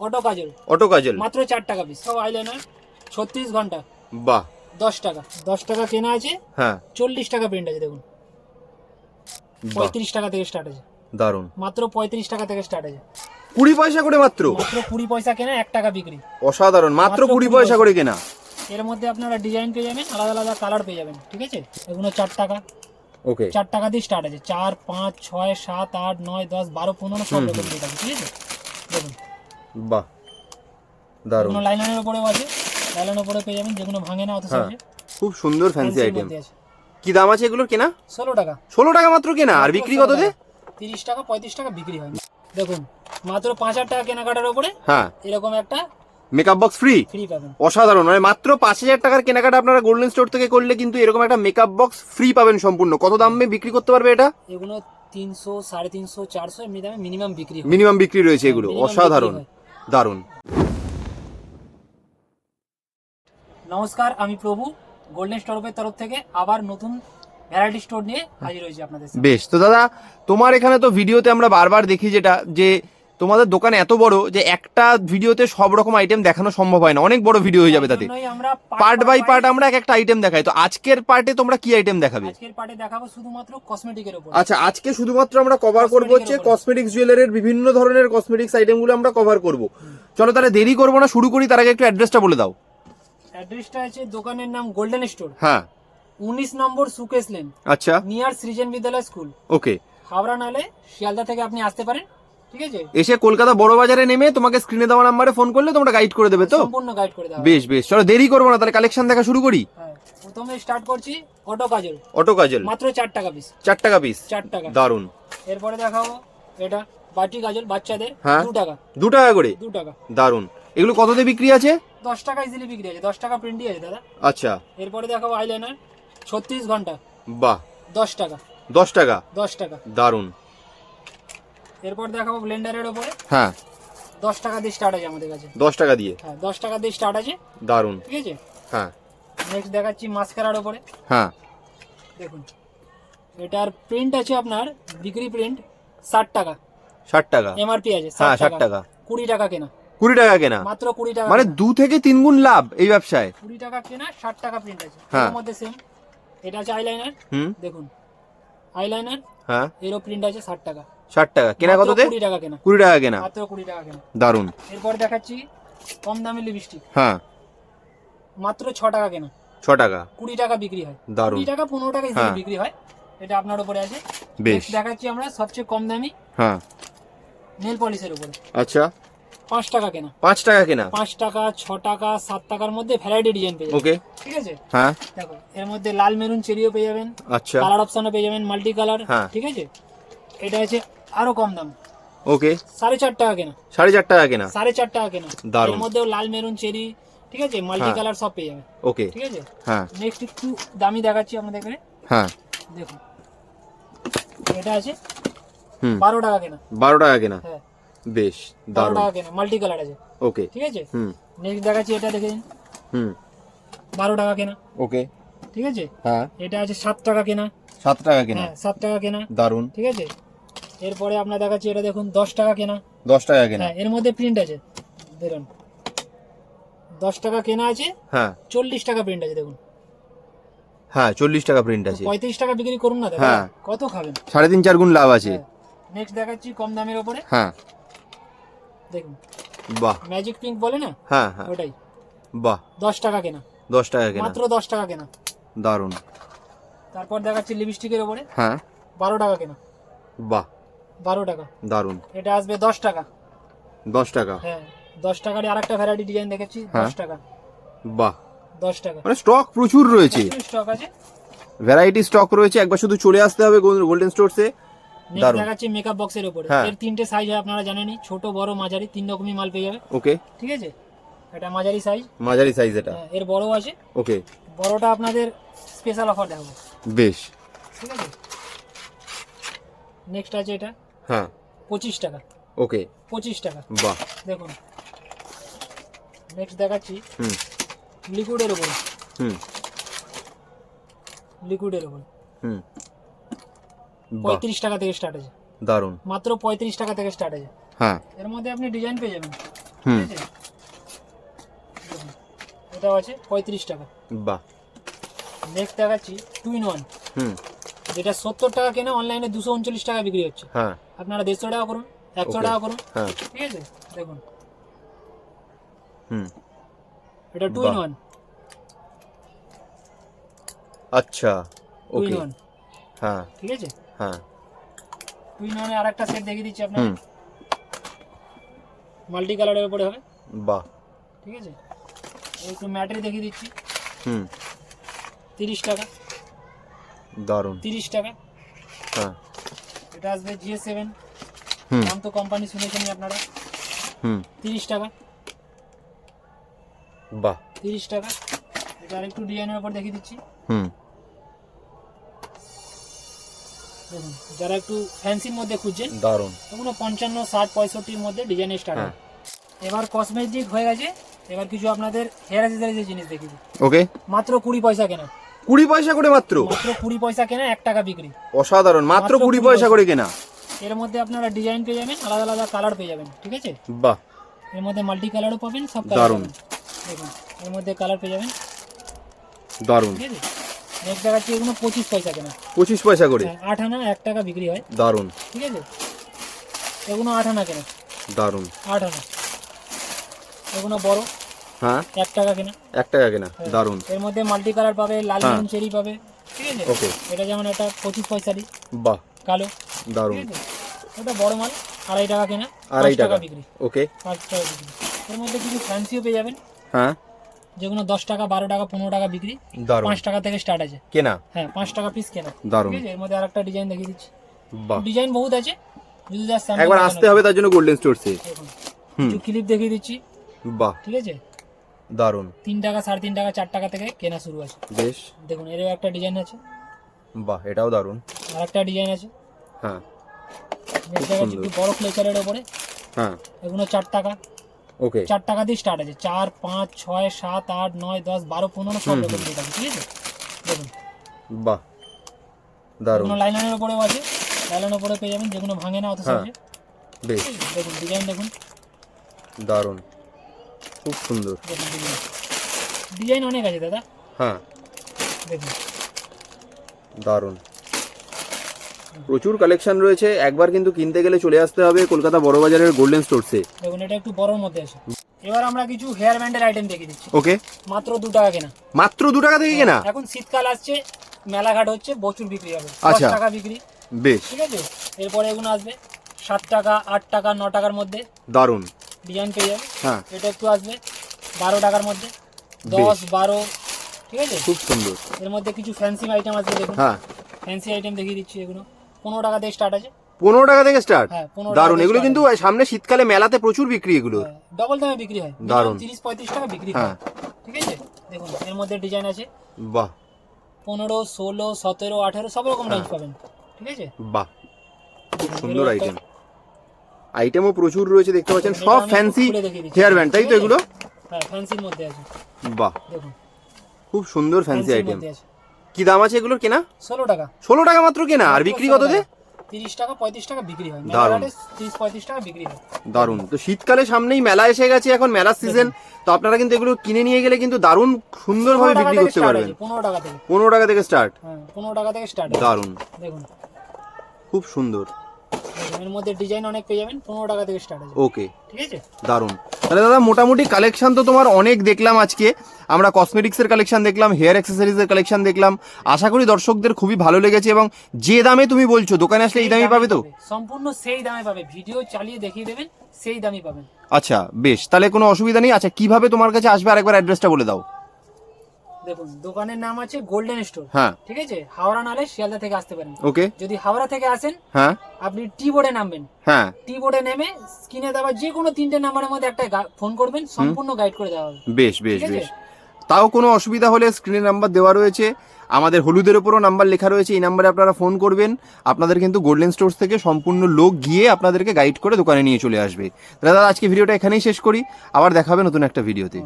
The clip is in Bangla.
অটো কাজল। অটো কাজল? মাত্র চার টাকা পিস সব আইলাইনার ছত্রিশ ঘণ্টা। বাহ। দশ টাকা। দশ টাকা কেনা আছে হ্যাঁ। চল্লিশ টাকা প্রিন্ট আছে দেখুন। পঁয়ত্রিশ টাকা থেকে স্টার্ট আছে। দারুণ মাত্র পঁয়ত্রিশ টাকা থেকে স্টার্ট আছে। কুড়ি পয়সা করে মাত্র? মাত্র কুড়ি পয়সা কেনা এক টাকা বিক্রি। অসাধারণ। মাত্র কুড়ি পয়সা। করে কেনা। এর মধ্যে আপনারা ডিজাইন পেয়ে যাবেন আলাদা আলাদা কালার পেয়ে যাবেন ঠিক আছে? এগুলো চার টাকা। ওকে। চার টাকা দিয়ে স্টার্ট আছে। চার পাঁচ ছয় সাত আট নয় দশ বারো পনেরো সব রকম ঠিক আছে? দেখুন। বাহ দারুণ এগুলো লাইনারের উপরেও আছে লাইনারের উপরে পেয়ে যাবেন যেগুলো ভাঙে না অত হ্যাঁ সহজে খুব সুন্দর ফ্যান্সি আইটেম কি দাম আছে এগুলোর কেনা? ষোলো টাকা। ষোলো টাকা মাত্র কেনা আর বিক্রি কত দে তিরিশ টাকা পঁয়ত্রিশ টাকা বিক্রি হয়। দেখুন মাত্র পাঁচ হাজার টাকা কেনাকাটার উপরে হ্যাঁ। এরকম একটা মেকআপ বক্স ফ্রি অসাধারণ মানে মাত্র পাঁচ হাজার টাকার কেনাকাটা আপনারা গোল্ডেন স্টোর থেকে করলে কিন্তু এরকম একটা মেকআপ বক্স ফ্রি পাবেন সম্পূর্ণ। কত দামে বিক্রি করতে পারবে এটা? এগুলো তিনশো সাড়ে তিনশো চারশো এমনি দামে মিনিমাম বিক্রি মিনিমাম বিক্রি রয়েছে এগুলো অসাধারণ। বিক্রি দারুণ। নমস্কার আমি প্রভু গোল্ডেন স্টোরের তরফ থেকে আবার নতুন ভ্যারাইটি স্টোর নিয়ে হাজির হয়েছি আপনাদের বেশ তো দাদা তোমার এখানে তো ভিডিওতে আমরা বারবার দেখি যেটা যে তোমাদের দোকান এত বড় যে একটা ভিডিওতে সব রকম আইটেম দেখানো সম্ভব হয় না। অনেক বড় ভিডিও হয়ে যাবে তাতে। আমরা পার্ট বাই পার্ট আমরা এক একটা আইটেম দেখাই। তো আজকের পার্টে তোমরা কি আইটেম দেখাবে? আজকের পার্টে দেখাবো শুধুমাত্র কসমেটিকের উপর। আচ্ছা আজকে শুধুমাত্র আমরা কভার করব হচ্ছে কসমেটিক্স জুয়েলারির বিভিন্ন ধরনের কসমেটিক্স আইটেমগুলো আমরা কভার করব। চলো তাহলে দেরি করব না শুরু করি তার আগে একটু অ্যাড্রেসটা বলে দাও। অ্যাড্রেসটা আছে দোকানের নাম গোল্ডেন স্টোর হ্যাঁ। উনিশ নম্বর সুকেশ লেন। আচ্ছা। Near Srijan Vidyalaya school okay Howrah নালে শিয়ালদা থেকে আপনি আসতে পারেন। এসে কলকাতা বড় বাজারে নেমে তোমাকে স্ক্রিনে দেওয়া নাম্বারে ফোন করলে তোমরা গাইড করে দেবে তো? সম্পূর্ণ গাইড করে দেওয়া বেশ বেশ। চলো দেরি করব না তাহলে কালেকশন দেখা শুরু করি। হ্যাঁ প্রথমে স্টার্ট করছি অটো কাজল। অটো কাজল। মাত্র চার টাকা পিস চার টাকা পিস চার টাকা। দারুণ এরপরে দেখাবো এটা বাটি কাজল বাচ্চাদের হ্যাঁ। দু টাকা। দু টাকা করে? দু টাকা। দারুণ এগুলো কততে বিক্রি আছে? দশ টাকা ইজিলি বিক্রি আছে দশ টাকা প্রিন্টই আছে দাদা। আচ্ছা। এরপরে দেখাবো আইলাইনার ছত্রিশ ঘণ্টা। বাহ। দশ টাকা। দশ টাকা? দশ টাকা। দারুণ এরপর দেখাবো ব্লেন্ডারের ওপরে। হ্যাঁ। দশ টাকা দিয়ে স্টার্ট আছে আমাদের কাছে। দশ টাকা দিয়ে? হ্যাঁ দশ টাকা দিয়ে স্টার্ট আছে। দারুণ ঠিক আছে? হ্যাঁ। নেক্সট দেখাচ্ছি মাস্কারার ওপরে। হ্যাঁ। দেখুন এটার প্রিন্ট আছে আপনার বিক্রি প্রিন্ট ষাট টাকা। ষাট টাকা? এমআরপি আছে হ্যাঁ ষাট টাকা। কুড়ি টাকা কেনা। কুড়ি টাকা কেনা? মাত্র কুড়ি টাকা মানে দু থেকে তিন গুণ লাভ এই ব্যবসায়? কুড়ি টাকা কেনা ষাট টাকা প্রিন্ট আছে। হ্যাঁ। মধ্যে সেম এটা আছে আইলাইনার হুম। দেখুন আইলাইনার হ্যাঁ। এরও প্রিন্ট আছে ষাট টাকা। ষাট টাকা। কেনা কততে? কুড়ি টাকা কেনা। কুড়ি টাকা কেনা। মাত্র কুড়ি টাকা কেনা। দারুণ এরপর দেখাচ্ছি কম দামি লিপস্টিক হ্যাঁ। মাত্র ছ টাকা কেনা। ছ টাকা। কুড়ি টাকা বিক্রি হয়। দারুণ কুড়ি টাকা পনেরো টাকা হ্যাঁ। বিক্রি হয়। এটা আপনার উপরে আছে। বেশ। দেখাচ্ছি আমরা সবচেয়ে কম দামি হ্যাঁ। নেল পলিশের উপরে। আচ্ছা। পাঁচ টাকা কেনা। পাঁচ টাকা কেনা? পাঁচ টাকা ছ টাকা সাত টাকার মধ্যে ভ্যারাইটি ডিজাইন পেয়ে ওকে ঠিক আছে? হ্যাঁ। দেখো এর মধ্যে লাল মেরুন চেরিও পেয়ে যাবেন। আচ্ছা। কালার অপশনও পেয়ে যাবেন মাল্টি কালার হ্যাঁ। ঠিক আছে? এটা আছে আরও কম দাম। ওকে সাড়ে চার টাকা কেনা। সাড়ে চার টাকা কেনা? সাড়ে চার টাকা কেনা। দারুণ। এর মধ্যেও লাল মেরুন চেরি ঠিক আছে? মাল্টি হ্যাঁ। কালার সব পেয়ে যাবে। ওকে ঠিক আছে? হ্যাঁ। নেক্সট একটু দামি দেখাচ্ছি আপনাদের এখানে। হ্যাঁ। দেখুন। এটা আছে হুম। বারো টাকা কেনা। বারো টাকা কেনা? হ্যাঁ। বেশ বারো দারুণ টাকা কেনা। মাল্টি কালার আছে। ওকে ঠিক আছে? হুম। নেক্সট দেখাচ্ছি এটা দেখে নিন। হুম। বারো টাকা কেনা। ওকে ঠিক আছে? হ্যাঁ। এটা আছে সাত টাকা কেনা। সাত টাকা কেনা? হ্যাঁ সাত টাকা কেনা। দারুণ ঠিক আছে? এরপরে আপনার দেখাচ্ছি এটা দেখুন দশ টাকা কেনা। দশ টাকা কেনা। হ্যাঁ এর মধ্যে প্রিন্ট আছে। দেখুন দশ টাকা কেনা আছে হ্যাঁ। চল্লিশ টাকা প্রিন্ট আছে দেখুন। হ্যাঁ চল্লিশ টাকা প্রিন্ট আছে। পঁয়ত্রিশ টাকা বিক্রি করুন না হ্যাঁ। কত খাবেন? সাড়ে তিন চার গুণ লাভ আছে। নেক্সট দেখাচ্ছি কম দামের ওপরে। হ্যাঁ। দেখুন। বাহ। ম্যাজিক পিঙ্ক বলে না? হ্যাঁ হ্যাঁ। ওটাই। বাহ। দশ টাকা কেনা। দশ টাকা কেনা। মাত্র দশ টাকা কেনা। দারুণ তারপর দেখাচ্ছি লিপস্টিকের ওপরে। হ্যাঁ। বারো টাকা কেনা। বাহ। বারো টাকা। দারুণ এটা আসবে দশ টাকা। দশ টাকা? হ্যাঁ দশ টাকার আর একটা ভ্যারাইটি ডিজাইন দেখেছি হ্যাঁ। দশ টাকা। বাহ। দশ টাকা। মানে স্টক প্রচুর রয়েছে। স্টক আছে। ভ্যারাইটি স্টক রয়েছে একবার শুধু চলে আসতে হবে গোল্ডেন স্টোরসে দারুণ। দেখাচ্ছি মেকআপ বক্সের উপরে। হ্যাঁ। এর তিনটে সাইজ হয় আপনারা জানেনই। ছোট বড় মাঝারি তিন রকমই মাল পেয়ে যাবে। ওকে ঠিক আছে? এটা মাঝারি সাইজ মাঝারি সাইজ এটা। এর বড় আছে। ওকে বড়টা আপনাদের স্পেশাল অফার দেখাবো। বেশ। ঠিক আছে? নেক্সট আছে এটা। হ্যাঁ। পঁচিশ টাকা। ওকে। পঁচিশ টাকা। বাহ। দেখুন। নেক্সট দেখাচ্ছি। হুম। লিকুইডের উপরে। হুম। লিকুইডের উপরে। হুম। পঁয়ত্রিশ টাকা থেকে স্টার্ট আছে দারুণ মাত্র পঁয়ত্রিশ টাকা থেকে স্টার্ট আছে হ্যাঁ। এর মধ্যে আপনি ডিজাইন পেয়ে যাবেন। হুম? এটাও আছে পঁয়ত্রিশ টাকা। বাহ। নেক্সট দেখাচ্ছি টু ইন ওয়ান হুম। যেটা সত্তর টাকা কেনা অনলাইনে দুশো উনচল্লিশ টাকা বিক্রি হচ্ছে। হ্যাঁ। আপনারা দেড়শো টাকা করুন একশো Okay. টাকা করুন হ্যাঁ ঠিক আছে দেখুন হুম এটা টু ইন বাহ। ওয়ান আচ্ছা টু ইন ওকে ওয়ান হ্যাঁ ঠিক আছে হ্যাঁ টু ইন ওয়ানে আর একটা সেট দেখিয়ে দিচ্ছি আপনার হুম মাল্টি কালারের উপরে হবে বাহ ঠিক আছে একটু ম্যাটরি দেখিয়ে দিচ্ছি হুম তিরিশ টাকা দারুণ তিরিশ টাকা হ্যাঁ এটা আসবে জিএস সেভেন নাম তো কোম্পানি শুনেছেনই আপনারা। হুম। তিরিশ টাকা। বাহ। তিরিশ টাকা। এটা আরেকটু ডিজাইনের উপর দেখিয়ে দিচ্ছি। হুম। দেখুন যারা একটু ফ্যান্সির মধ্যে খুঁজছেন দারুণ। ওগুলো পঞ্চান্ন ষাট পঁয়ষট্টির মধ্যে ডিজাইন স্টার্ট হ্যাঁ। এবার কসমেটিক হয়ে গেছে। এবার কিছু আপনাদের হেয়ার অ্যাক্সেসরিজের জিনিস দেখিয়ে দিই। ওকে মাত্র কুড়ি পয়সা কেনা। কুড়ি পয়সা করে মাত্র? মাত্র কুড়ি পয়সা কেনা এক টাকা বিক্রি। অসাধারণ মাত্র কুড়ি পয়সা। করে কেনা। এর মধ্যে আপনারা ডিজাইন পেয়ে যাবেন আলাদা আলাদা কালার পেয়ে যাবেন ঠিক আছে? বাহ। এর মধ্যে মাল্টি কালারও পাবেন সব কালার দারুণ। দেখুন এর মধ্যে কালার পেয়ে যাবেন। দারুণ। ঠিক আছে? নেক্সট দেখাচ্ছি এগুলো পঁচিশ পয়সা কেনা। পঁচিশ পয়সা করে। হ্যাঁ, আট আনা এক টাকা বিক্রি হয়। দারুণ। ঠিক আছে? এগুলো আট আনা কেনা। দারুণ। আট আনা। এগুলো বড়। হ্যাঁ? এক টাকা কেনা। এক টাকা কেনা হ্যাঁ। দারুণ। এর মধ্যে মাল্টি কালার পাবে লাল হ্যাঁ। চেরি পাবে ঠিক আছে? ওকে এটা যেমন একটা পঁচিশ পয়সারই বাহ। কালো। আছে? ওটা বড় মাল আড়াই টাকা কেনা আড়াই টাকা বিক্রি। ওকে পাঁচ টাকা বিক্রি। এর মধ্যে কিছু ফ্যান্সিও পেয়ে যাবেন। হ্যাঁ। যেগুলো দশ টাকা বারো টাকা পনেরো টাকা বিক্রি। পাঁচ টাকা থেকে স্টার্ট আছে। কেনা? হ্যাঁ পাঁচ টাকা পিস কেনা। আছে? এর মধ্যে আরেকটা ডিজাইন দেখিয়ে দিচ্ছি। বাহ। ডিজাইন বহুত আছে। যদি একবার আসতে হবে তার জন্য গোল্ডেন স্টোরসে। হুম। কিছু ক্লিপ দেখিয়ে দিচ্ছি। বাহ। ঠিক আছে? দারুণ। তিন টাকা সাড়ে তিন টাকা চার টাকা থেকে কেনা শুরু আছে। বেশ। দেখুন এরও একটা ডিজাইন আছে। বাহ এটাও দারুণ। আর একটা ডিজাইন আছে। হ্যাঁ। একটু বড় ফ্লেচারের ওপরে। হ্যাঁ। এগুলো চার টাকা। ওকে। চার টাকা দিয়ে স্টার্ট আছে। চার পাঁচ ছয় সাত আট নয় দশ বারো পনেরো সব রকম আছে ঠিক আছে? দেখুন। বাহ। দারুণ। এগুলো লাইনারের ওপরেও আছে লাইনারের ওপরে পেয়ে যাবেন যেগুলো ভাঙে না অত হ্যাঁ। বেশ। দেখুন ডিজাইন দেখুন। দারুণ। খুব সুন্দর। ডিজাইন অনেক আছে দাদা। হ্যাঁ। দেখুন। দারুণ। প্রচুর কালেকশন রয়েছে। একবার কিন্তু কিনতে গেলে চলে আসতে হবে কলকাতা বড় বাজারের গোল্ডেন স্টোরসে দেখুন এটা একটু বড়র মধ্যে আছে। এবার আমরা কিছু হেয়ার ব্যান্ডের আইটেম দেখিয়ে দিচ্ছি। ওকে মাত্র দু টাকা কেনা। মাত্র দু টাকা থেকে কেনা? এখন শীতকাল আসছে মেলাঘাট হচ্ছে প্রচুর বিক্রি হবে। আচ্ছা। টাকা বিক্রি। বেশ। ঠিক আছে? এরপরে এগুলো আসবে সাত টাকা আট টাকা ন টাকার মধ্যে। দারুণ। ডিজাইন পেয়ে যাবে। হ্যাঁ। এটা একটু আসবে বারো টাকার মধ্যে। দশ বারো ঠিক আছে? খুব সুন্দর। এর মধ্যে কিছু ফ্যান্সি আইটেম আছে দেখুন। হ্যাঁ। ফ্যান্সি আইটেম দেখিয়ে দিচ্ছি এগুলো। পনেরো টাকা থেকে স্টার্ট আছে। পনেরো টাকা থেকে স্টার্ট হ্যাঁ দারুণ। এগুলো কিন্তু সামনে শীতকালে মেলাতে প্রচুর বিক্রি এগুলো ডবল দামে বিক্রি হয়। দারুণ। তিরিশ পঁয়ত্রিশ টাকা বিক্রি হ্যাঁ। হয়। ঠিক আছে? দেখুন এর মধ্যে ডিজাইন আছে। বাহ। পনেরো ষোলো সতেরো আঠেরো সব রকম রেঞ্জ পাবেন। ঠিক আছে? বাহ। খুব সুন্দর আইটেম আইটেমও প্রচুর রয়েছে দেখতে পাচ্ছেন। সব ফ্যান্সি হেয়ার ব্যান্ড তাই তো এগুলো? ফ্যান্সির মধ্যে আছে। বাহ। দেখুন। খুব সুন্দর ফ্যান্সি আইটেম কি দাম আছে এগুলোর কেনা? ষোলো টাকা। ষোলো টাকা মাত্র কেনা। আর বিক্রি কত দে তিরিশ টাকা পঁয়ত্রিশ টাকা বিক্রি হয়। দারুণ। তিরিশ পঁয়ত্রিশ টাকা বিক্রি হয়। দারুণ। তো শীতকালে সামনেই মেলা এসে গেছে এখন মেলার সিজন তো আপনারা কিন্তু এগুলো কিনে নিয়ে গেলে কিন্তু দারুণ সুন্দরভাবে বিক্রি করতে পারবেন। পনেরো টাকা থেকে। পনেরো টাকা থেকে স্টার্ট হ্যাঁ পনেরো টাকা থেকে স্টার্ট দারুণ। দেখুন। খুব সুন্দর। এর মধ্যে ডিজাইন অনেক পেয়ে যাবেন পনেরো টাকা থেকে স্টার্ট আছে ওকে ঠিক আছে? দারুণ। তাহলে দাদা মোটামুটি কালেকশন তো তোমার অনেক দেখলাম আজকে। আমরা কসমেটিক্সের কালেকশন দেখলাম হেয়ার অ্যাক্সেসরিজের কালেকশন দেখলাম। আশা করি দর্শকদের খুবই ভালো লেগেছে এবং যে দামে তুমি বলছো দোকানে আসলে এই দামে পাবে তো? সম্পূর্ণ সেই দামে পাবে। ভিডিও চালিয়ে দেখিয়ে দেবেন সেই দামই পাবেন। আচ্ছা বেশ। তাহলে কোনো অসুবিধা নেই। আচ্ছা কীভাবে তোমার কাছে আসবে? আরেকবার অ্যাড্রেসটা বলে দাও। দেখুন দোকানের নাম আছে গোল্ডেন স্টোর হ্যাঁ। ঠিক আছে? হাওড়া নালে শিয়ালদা থেকে আসতে পারেন। ওকে। যদি হাওড়া থেকে আসেন হ্যাঁ। আপনি টি বোর্ডে নামবেন। হ্যাঁ। টি বোর্ডে নেমে স্ক্রিনে দেওয়া যে কোনো তিনটে নাম্বারের মধ্যে একটা ফোন করবেন সম্পূর্ণ গাইড করে দেওয়া হবে। বেশ বেশ বেশ। তাও কোনো অসুবিধা হলে স্ক্রিনে নাম্বার দেওয়া রয়েছে। আমাদের হলুদের ওপরও নাম্বার লেখা রয়েছে এই নাম্বারে আপনারা ফোন করবেন। আপনাদের কিন্তু গোল্ডেন স্টোর্স থেকে সম্পূর্ণ লোক গিয়ে আপনাদেরকে গাইড করে দোকানে নিয়ে চলে আসবে। দাদা আজকে ভিডিওটা এখানেই শেষ করি। আবার দেখাবে নতুন একটা ভিডিওতে।